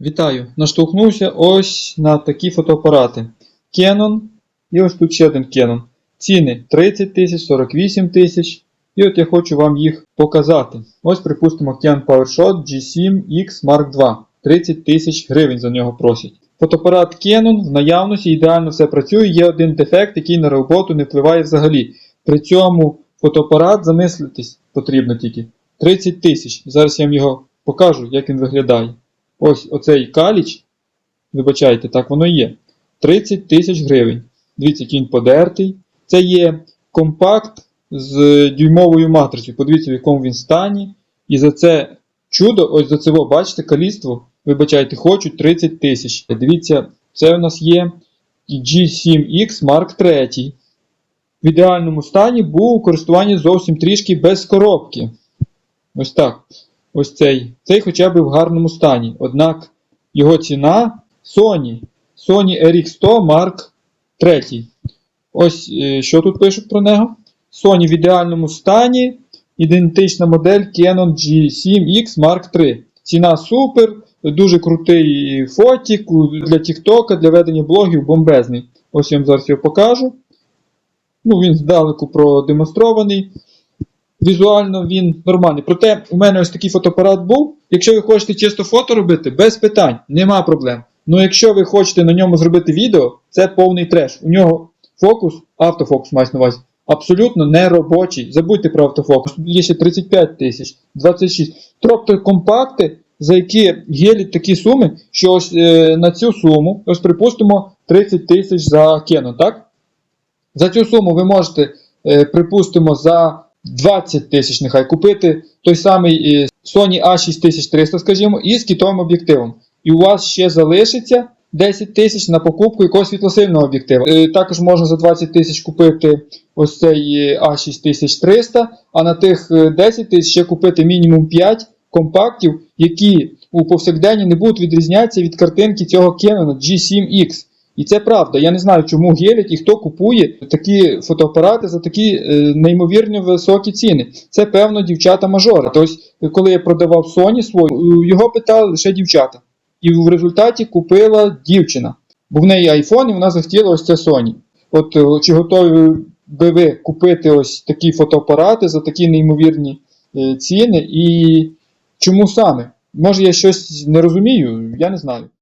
Вітаю! Наштовхнувся ось на такі фотоапарати. Canon і ось тут ще один Canon. Ціни 30 тисяч, 48 тисяч. І от я хочу вам їх показати. Ось, припустимо, Canon PowerShot G7X Mark II. 30 тисяч гривень за нього просять. Фотоапарат Canon в наявності ідеально все працює. Є один дефект, який на роботу не впливає взагалі. При цьому фотоапарат замислитись потрібно тільки 30 тисяч. Зараз я вам його покажу, як він виглядає. Ось оцей каліч, вибачайте, так воно є. 30 тисяч гривень. Дивіться, він подертий. Це є компакт з дюймовою матрицею. Подивіться, в якому він стані. І за це чудо, ось за це, бачите, каліство, вибачайте, хочуть 30 тисяч. Дивіться, це у нас є G7X Mark III. В ідеальному стані був у користуванні зовсім трішки без коробки. Ось так. Ось цей. Цей хоча б в гарному стані. Однак його ціна Sony. Sony RX100 Mark III. Ось е, що тут пишуть про нього. Sony в ідеальному стані. Ідентична модель Canon G7X Mark III. Ціна супер. Дуже крутий фотік для TikTok, для ведення блогів бомбезний. Ось я вам зараз його покажу. Ну, він здалеку продемонстрований. Візуально він нормальний. Проте у мене ось такий фотоапарат був. Якщо ви хочете чисто фото робити, без питань, нема проблем. Ну якщо ви хочете на ньому зробити відео, це повний треш. У нього фокус, автофокус мається на увазі, абсолютно не робочий. Забудьте про автофокус. Є ще 35 тисяч, 26. Тобто компакти, за які гелять такі суми, що ось е, на цю суму, ось припустимо, 30 тисяч за Canon, так? За цю суму ви можете, е, припустимо, за 20 тисяч нехай купити той самий е, Sony A6300, скажімо, із кітовим об'єктивом. І у вас ще залишиться 10 тисяч на покупку якогось світлосильного об'єктива. Е, Також можна за 20 тисяч купити ось цей е, A6300, а на тих е, 10 тисяч ще купити мінімум 5 компактів, які у повсякденні не будуть відрізнятися від картинки цього Canon G7X. І це правда. Я не знаю, чому гелять і хто купує такі фотоапарати за такі е, неймовірно високі ціни. Це певно дівчата-мажори. Тобто, коли я продавав Sony свою, його питали лише дівчата. І в результаті купила дівчина. Бо в неї iPhone і вона захотіла ось це Sony. От е, чи готові би ви купити ось такі фотоапарати за такі неймовірні е, ціни? І чому саме? Може я щось не розумію, я не знаю.